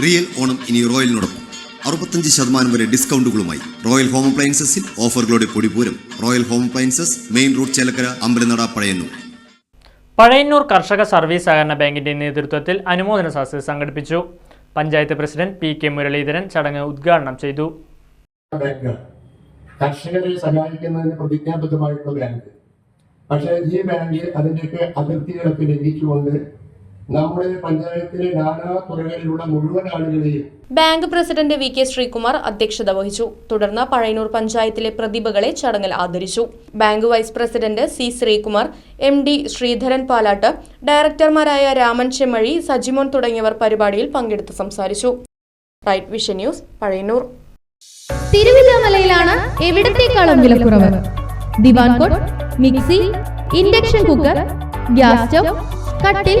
Real Onam ഇനി റോയലിനോടൊപ്പം. അറുപത്തഞ്ച് ശതമാനം വരെ ഡിസ്കൗണ്ടുകളുമായി റോയൽ ഹോം അപ്ലയൻസസിൽ ഓഫറുകളുടെ പൊടിപൂരം royal home appliances main road Chelakkara Ambalanada Pazhayannur. Pazhayannur കർഷക സർവീസ് സഹകരണ ബാങ്കിന്റെ നേതൃത്വത്തിൽ അനുമോദന സദസ്സ് സംഘടിപ്പിച്ചു. Panchayat president P K Muraleedharan ചടങ്ങ് ഉദ്ഘാടനം ചെയ്തു. കർഷകരെ സഹായിക്കുന്നതിന് പ്രതിജ്ഞാബദ്ധമായിട്ടുള്ള ബാങ്ക്. പക്ഷേ ഈ ബാങ്ക് അതിന്റെയൊക്കെ അതിർത്തികളൊക്കെ ലംഘിച്ചുകൊണ്ട് നമ്മുടെ പഞ്ചായത്തിലെ നാനാ തുറകളിലുള്ള മുഴുവൻ ആളുകളെയും bank president V K Sreekumar അധ്യക്ഷത വഹിച്ചു. തുടർന്ന് പഴയനൂർ പഞ്ചായത്തിലെ പ്രതിഭകളെ ചടങ്ങിൽ ആദരിച്ചു. Bank vice president C Sreekumar M D Sreedharan Palatt ഡയറക്ടർമാരായ Raman Chemmazhi Sajimon തുടങ്ങിയവർ പരിപാടിയിൽ പങ്കെടുത്ത് സംസാരിച്ചു. റൈറ്റ് വിഷൻ ന്യൂസ് പഴയനൂർ തിരുവില്ലാമലയിലാണ് എവിടത്തേക്കാളും വിലക്കുറവ്? Divan cot mixie induction cooker gas stove കട്ടിൽ